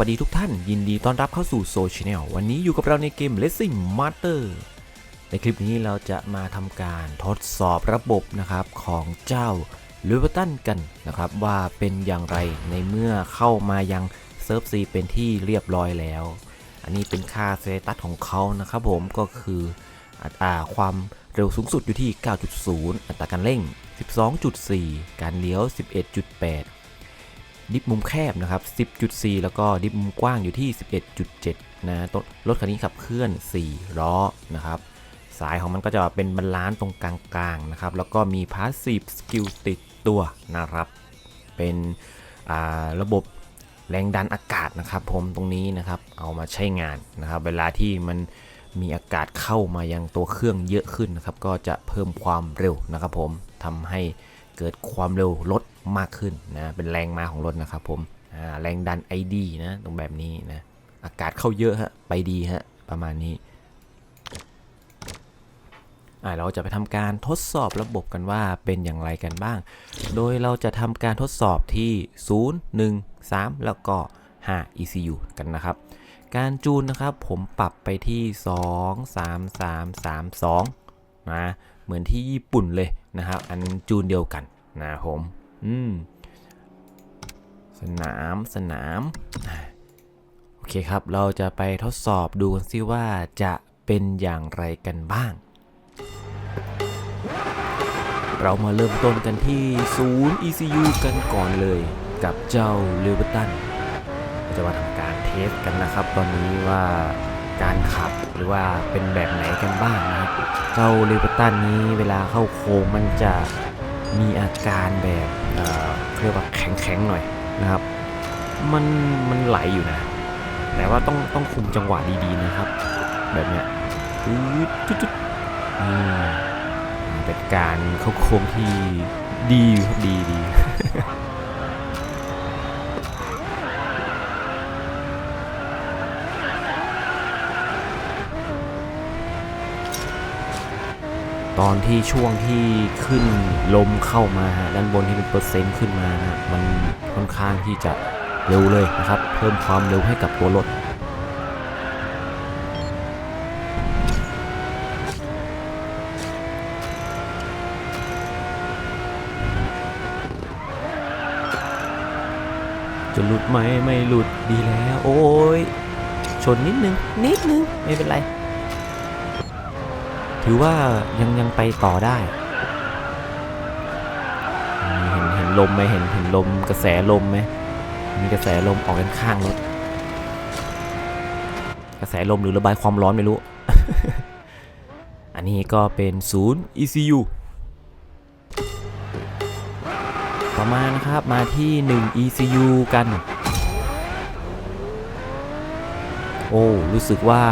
สวัสดีทุกท่าน ยินดีต้อนรับเข้าสู่โซเชียลวันนี้อยู่กับเราในเกม Racing Master ในคลิปนี้เราจะมาทำการทดสอบระบบนะครับของเจ้า l ูเวอร์ตันกันนะครับว่าเป็นอย่างไรในเมื่อเข้ามายังเซิร์ฟซีเป็นที่เรียบร้อยแล้ว อันนี้เป็นค่าเซตัสของเขานะครับผมก็คืออัตราความเร็วสูงสุดอยู่ที่ 9.0 อัตราการเร่ง 12.4 การเลี้ยว 11.8 ดิฟมุมแคบนะครับ 10.4 แล้วก็ดิฟมุมกว้างอยู่ที่ 11.7 นะรถคันนี้ขับเคลื่อน 4 ล้อนะครับ สายของมันก็จะเป็นบาลานซ์ตรงกลางๆนะครับ แล้วก็มีพาสซีฟสกิลติดตัวนะครับ เป็นระบบแรงดันอากาศนะครับผมตรงนี้นะครับเอามาใช้งานนะครับ เวลาที่มันมีอากาศเข้ามายังตัวเครื่องเยอะขึ้นนะครับ ก็จะเพิ่มความเร็วนะครับผมทำให้ เกิดความเร็วลดมากขึ้นนะเป็นแรงมาของรถนะครับผมแรงดัน ID นะตรงแบบนี้นะอากาศเข้าเยอะฮะไปดีฮะประมาณนี้เราจะไปทำการทดสอบระบบกันว่าเป็นอย่างไรกันบ้าง โดยเราจะทำการทดสอบที่ 0 1 3 แล้วก็ 5 ECU กันนะครับ การจูนนะครับผมปรับไปที่ 2 3 3 3 2นะ เหมือนที่ญี่ปุ่นเลยนะครับ อันจูนเดียวกันนะผมอืมสนามสนามโอเคครับ เราจะไปทดสอบดูกันซิว่าจะเป็นอย่างไรกันบ้าง เรามาเริ่มต้นกันที่ศูนย์ ECU กันก่อนเลยกับเจ้าเลเวอร์ตันจะมาทำการเทสกันนะครับ ตอนนี้ว่าการขับ รือว่าเป็นแบบไหนกันบ้างนะครับเจ้าเลเวอร์ตันนี้เวลาเข้าโค้งมันจะมีอาการแบบเเรียกว่าแข็งๆหน่อยนะครับ มันมันไหลอยู่นะ แต่ว่าต้องต้องคุมจังหวะดีๆนะครับ แบบเนี้ยจุดๆนี่เป็นการเข้าโค้งที่ดีครับดีดี ตอนที่ช่วงที่ขึ้นลมเข้ามาด้านบนที่เป็นเปอร์เซ็นต์ขึ้นมานะมันค่อนข้างที่จะเร็วเลยนะครับ เพิ่มความเร็วให้กับตัวรถจะหลุดไหมไม่หลุดดีแล้ว โอ้ยชนนิดนึง นิดนึง ไม่เป็นไร ถือว่ายังยังไปต่อได้ เห็นเห็นลมไหมเห็นเห็นลมกระแสลมไหมมีกระแสลมออกด้านข้างรถกระแสลมหรือระบายความร้อนไม่รู้ อันนี้ก็เป็นศูนย์ ECU ต่อมานะครับมาที่ 1 ECU กัน โอ้ รู้สึกว่า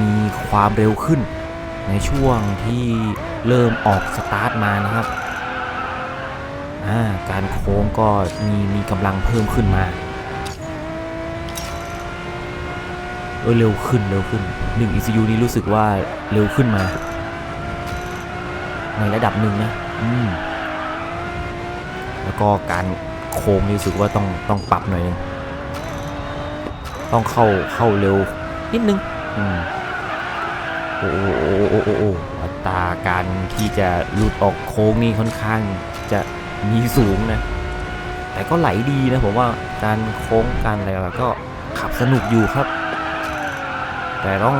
มีความเร็วขึ้น ในช่วงที่เริ่มออกสตาร์ทมานะครับาการโค้งก็มีมีกำลังเพิ่มขึ้นมาเออเร็วขึ้นเร็วขึ้น1 ECU นี้รู้สึกว่าเร็วขึ้นมา ในระดับหนึ่งนะ อืม แล้วก็การโค้งรู้สึกว่าต้องต้องปรับหน่อยนึงต้องเข้าเข้าเร็วนิดนึง อืม โอ้โอ้โอ้โอ้โอ้อัตราการที่จะหลุดออกโค้งนี่ค่อนข้างจะมีสูงนะ แต่ก็ไหลดีนะผมว่าการโค้งการอะไรก็ขับสนุกอยู่ครับ แต่ต้อง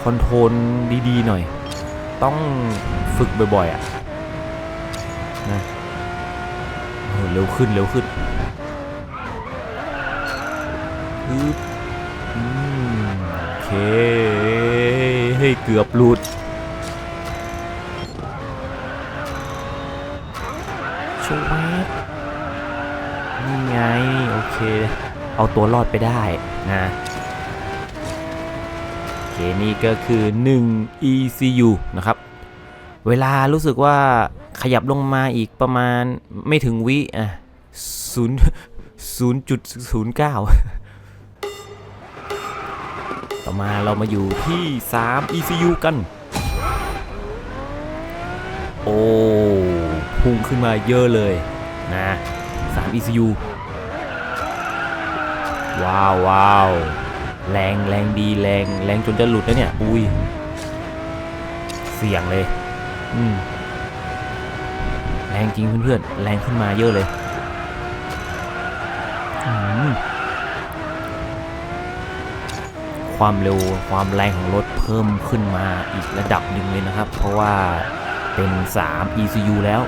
คอนโทรลดีๆหน่อย ต้องฝึกบ่อยๆอะนะเร็วขึ้นเร็วขึ้นอืมโอเค เฮ้เกือบหลุดชวบนี่ไง โอเค เอาตัวรอดไปได้นะโอเคนี่ก็คือ 1 ECU นะครับ เวลารู้สึกว่าขยับลงมาอีกประมาณไม่ถึงวิอะศูนย์ศูนย์จุดศูนย์เก้า ต่อมาเรามาอยู่ที่ 3 ECU กัน โอ้พุ่งขึ้นมาเยอะเลยนะ 3 ECU ว้าวว้าวแรงแรงดีแรงแรงจนจะหลุดแล้วเนี่ย อุ้ย เสี่ยงเลย อืม แรงจริงเพื่อนๆ แรงขึ้นมาเยอะเลยอืม ความเร็วความแรงของรถเพิ่มขึ้นมาอีกระดับหนึ่งเลยนะครับ เพราะว่าเป็น 3 ECU แล้ว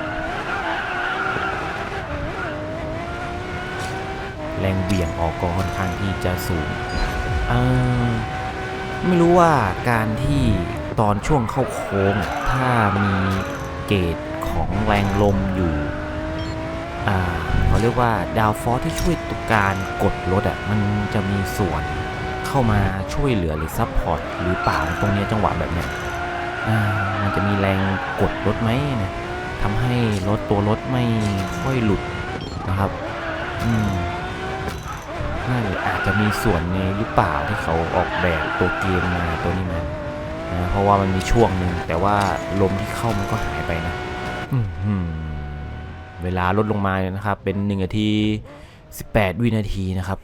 แรงเบี่ยงออกก็ค่อนข้างที่จะสูงไม่รู้ว่าการที่ตอนช่วงเข้าโค้ง ถ้ามีเกจของแรงลมอยู่เขาเรียกว่าดาวฟอร์ที่ช่วยตุกการกดรถอะมันจะมีส่วน เข้ามาช่วยเหลือหรือซัพพอร์ตหรือเปล่าตรงนี้จังหวะแบบเนี้ยอ่ามันจะมีแรงกดรถไหมนะทำให้รถตัวรถไม่ค่อยหลุดนะครับอืมน่าจะอาจจะมีส่วนในหรือเปล่าที่เขาออกแบบตัวเกมมาตัวนี้มานะเพราะว่ามันมีช่วงหนึ่งแต่ว่าลมที่เข้ามันก็หายไปนะเวลาลดลงมานะครับ เป็น1นาที 18 วินาทีนะครับ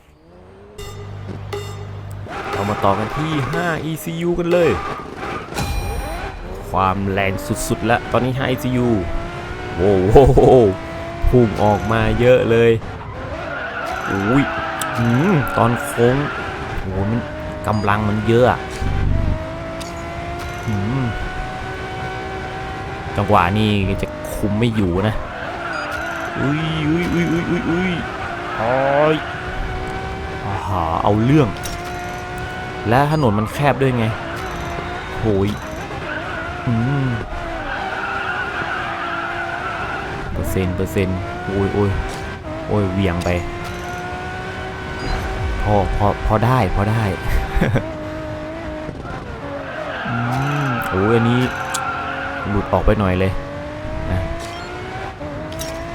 มาต่อกันที่ 5 ECU กันเลย ความแรงสุดๆ แล้วตอนนี้ 5 ECU โว้โหพุ่งออกมาเยอะเลยอุ้ยอืมตอนโค้งโหมันกำลังมันเยอะอจังหวะนี้จะคุมไม่อยู่นะอุ้ยอุ้ยอุ้ยอุ้ยอุ้ยอุ้ยอ้ยอหาเอาเรื่อง และถนนมันแคบด้วยไงโหยอืมเปอร์เซ็นต์เปอร์เซ็นต์โอ้ยโอ้ยโอ้ยเวียงไป พอพอพอได้พอได้อืมโอ้ยอันนี้หลุดออกไปหน่อยเลยนะ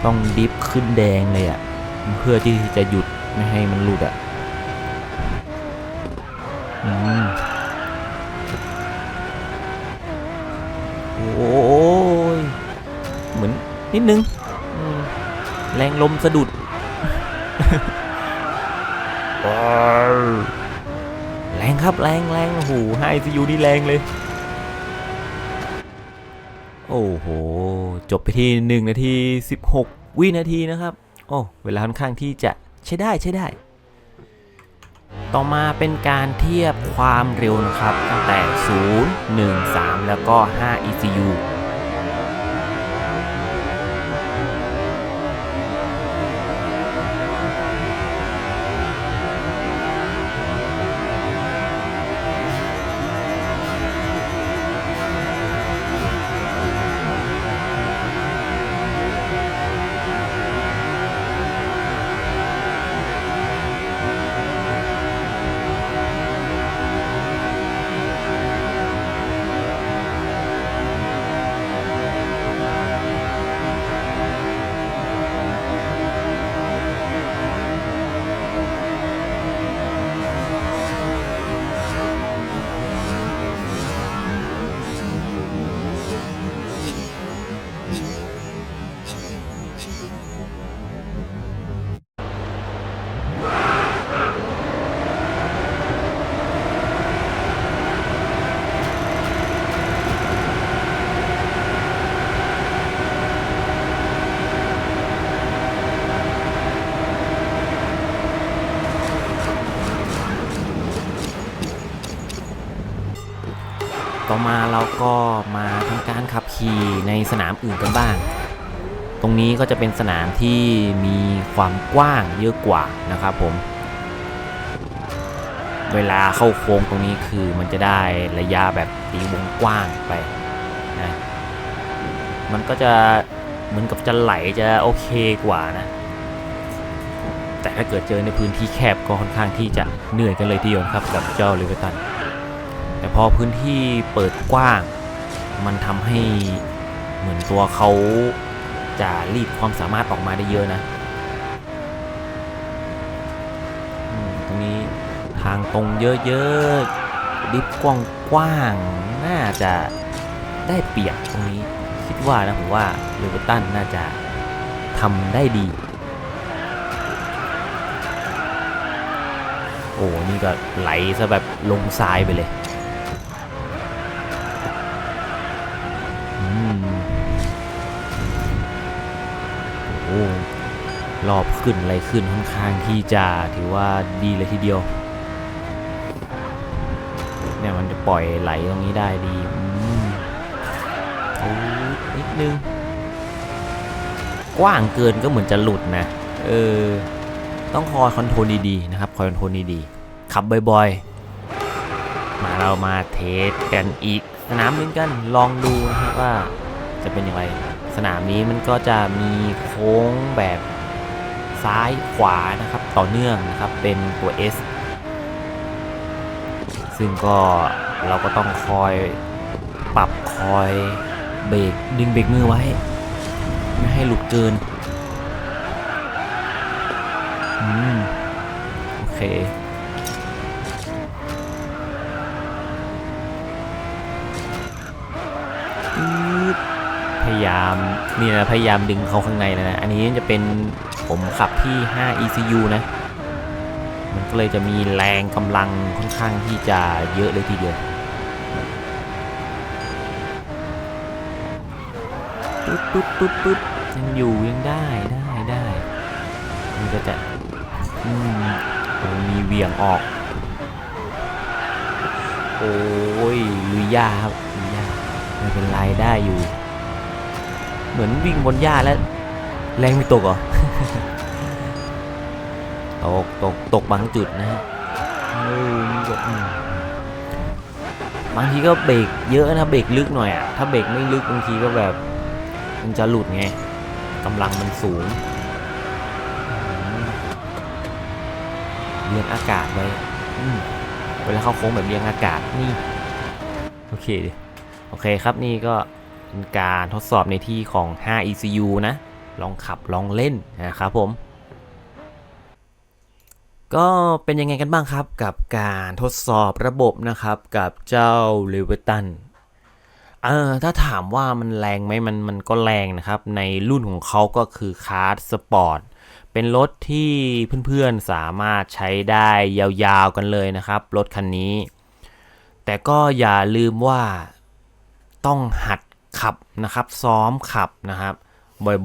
ต้องดิฟขึ้นแดงเลยอะ่ะ เพื่อที่จะหยุดไม่ให้มันหลุดอะ่ะ โอ้ยเหมือนนิดนึง แรงลมสะดุด แรงครับแรงแรงโอ้โหไฮซียูนี่แรงเลย โอ้โห จบไปที่1นาที 16 วินาทีนะครับ โอ้ เวลาค่อนข้างที่จะใช้ได้ใช้ได้ ต่อมาเป็นการเทียบความเร็วนะครับ ตั้งแต่ 0 1 3 แล้วก็ 5 ECU ต่อมาเราก็มาทำการขับขี่ในสนามอื่นกันบ้าง ตรงนี้ก็จะเป็นสนามที่มีความกว้างเยอะกว่านะครับผม เวลาเข้าโค้งตรงนี้คือมันจะได้ระยะแบบตีวงกว้างไปนะ มันก็จะเหมือนกับจะไหลจะโอเคกว่านะ แต่ถ้าเกิดเจอในพื้นที่แคบก็ค่อนข้างที่จะเหนื่อยกันเลยทีเดียวครับกับเจ้าลิเวตัน แต่พอพื้นที่เปิดกว้าง มันทำให้เหมือนตัวเขาจะรีดความสามารถออกมาได้เยอะนะตรงนี้ทางตรงเยอะๆดิฟกว้างๆน่าจะได้เปรียบตรงนี้ คิดว่านะผมว่าเลเวอร์ตันน่าจะทำได้ดี โอ้นี่ก็ไหลซะแบบลงทรายไปเลยอืมโอ้ร อบขึ้นอะไรขึ้นค่อนข้างที่จะถือว่าดีเลยทีเดียว เนี่ยมันจะปล่อยไหลตรงนี้ได้ดีอืมโอ้นิดนึง กว้างเกินก็เหมือนจะหลุดนะ เออ ต้องคอยคอนโทรลดีๆนะครับ คอยคอนโทรลดีๆขับบ่อยๆ มาเรามาเทสกันอีก สนามนึงกันลองดูนะครับว่าจะเป็นอย่างไรสนามนี้มันก็จะมีโค้งแบบ ซ้ายขวานะครับต่อเนื่องนะครับเป็นตัว S ซึ่งก็เราก็ต้องคอยปรับคอยเบรกดึงเบรกมือไว้ ไม่ให้หลุดเกินอืมโอเคพยายามนี่นะพยายามดึงเขาข้างในนะอันนี้จะเป็น ผมขับที่ 5 ECU นะ มันก็เลยจะมีแรงกำลังค่อนข้างที่จะเยอะเลยทีเดียวปึ๊บปึ๊บปึ๊บปึ๊บยังอยู่ยังได้ได้ได้มันก็จะอืมมีเวียงออก โอ้ยลุยหญ้าครับลุยหญ้าไม่เป็นไรได้อยู่ เหมือนวิ่งบนหญ้าแล้ว แรงไม่ตกเหรอ ตกตกตกบางจุดนะฮะเออนี่ก็อืมบางทีก็เบรกเยอะนะเบรกลึกหน่อยอะ ถ้าเบรกไม่ลึกบางทีก็แบบ มันจะหลุดไงกำลังมันสูงเรียงอากาศไว้อืมเวลาเข้าโค้งแบบเรียงอากาศนี่ โอเค โอเคครับนี่ก็เป็นการทดสอบในที่ของ 5 ECU นะ ลองขับลองเล่นนะครับผม ก็เป็นยังไงกันบ้างครับกับการทดสอบระบบนะครับกับเจ้า l e v i t a n เออถ้าถามว่ามันแรงไหมมันมันก็แรงนะครับ ในรุ่นของเขาก็คือคาร์ดสปอร์ตเป็นรถที่เพื่อนๆสามารถใช้ได้ยาวๆกันเลยนะครับ รถคันนี้ แต่ก็อย่าลืมว่าต้องหัดขับนะครับ ซ้อมขับนะครับ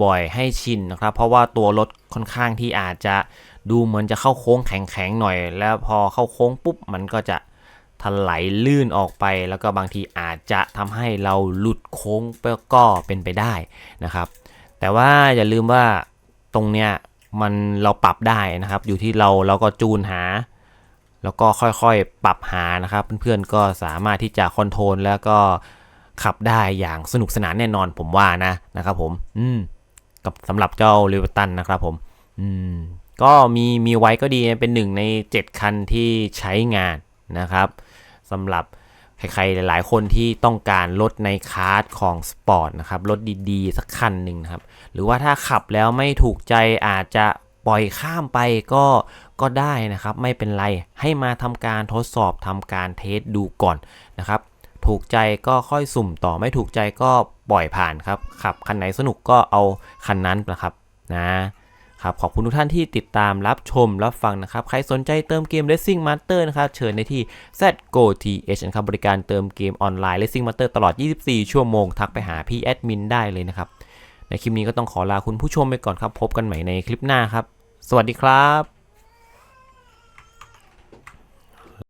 บ่อยๆ ให้ชินนะครับ เพราะว่าตัวรถค่อนข้างที่อาจจะดูเหมือนจะเข้าโค้งแข็งๆหน่อย แล้วพอเข้าโค้งปุ๊บมันก็จะถลายลื่นออกไป แล้วก็บางทีอาจจะทำให้เราหลุดโค้งไปก็เป็นไปได้นะครับ แต่ว่าอย่าลืมว่าตรงเนี้ยมันเราปรับได้นะครับ อยู่ที่เราเราก็จูนหา แล้วก็ค่อยๆปรับหานะครับ เพื่อนๆก็สามารถที่จะคอนโทรลแล้วก็ ขับได้อย่างสนุกสนานแน่นอนผมว่านะนะครับผม อืม กับสำหรับเจ้าเรเวอร์ตันนะครับผม อืม ก็มีมีไว้ก็ดีเป็นหนึ่งใน 7 คันที่ใช้งานนะครับสำหรับใครๆ หลายๆ คนที่ต้องการรถในคาร์ดของสปอร์ตนะครับรถดีๆ สักคันหนึ่งนะครับ หรือว่าถ้าขับแล้วไม่ถูกใจอาจจะปล่อยข้ามไปก็ก็ได้นะครับ ไม่เป็นไรให้มาทำการทดสอบทำการเทสดูก่อนนะครับ ถูกใจก็ค่อยสุ่มต่อไม่ถูกใจก็ปล่อยผ่านครับขับคันไหนสนุกก็เอาคันนั้นนะครับนะครับขอบคุณทุกท่านที่ติดตามรับชมรับฟังนะครับ ใครสนใจเติมเกม Racing Master นะครับ เชิญในที่ ZGoTH นะครับบริการเติมเกมออนไลน์ Racing Master ตลอด 24 ชั่วโมง ทักไปหาพี่แอดมินได้เลยนะครับ ในคลิปนี้ก็ต้องขอลาคุณผู้ชมไปก่อนครับ พบกันใหม่ในคลิปหน้าครับ สวัสดีครับ